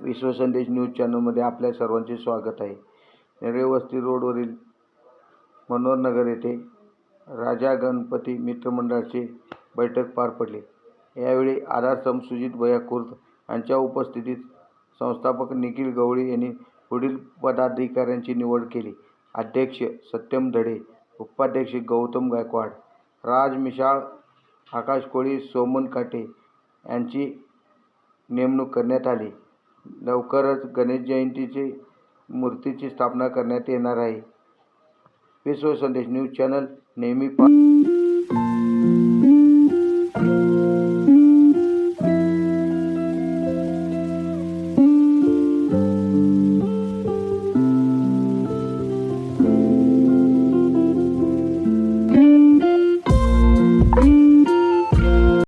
विश्वसंदेश news चॅनलमध्ये आपल्या सर्वांचे स्वागत आहे. नेरळे वस्ती रोडवरील मनोहरनगर येथे राजा गणपती मित्रमंडळाची बैठक पार पडली. यावेळी आधारस्तंभ सुजित भया खुर्द यांच्या उपस्थितीत संस्थापक निखिल गवळी यांनी पुढील पदाधिकाऱ्यांची निवड केली. अध्यक्ष सत्यम धडे उपाध्यक्ष गौतम गायकवाड राज मिशाळ आकाश कोळी सोमन काटे यांची नेमणूक करण्यात आली. लवकरच गणेश जयंतीची मूर्तीची स्थापना करण्यात येणार आहे. विश्व संदेश न्यूज चॅनल नेहमी पा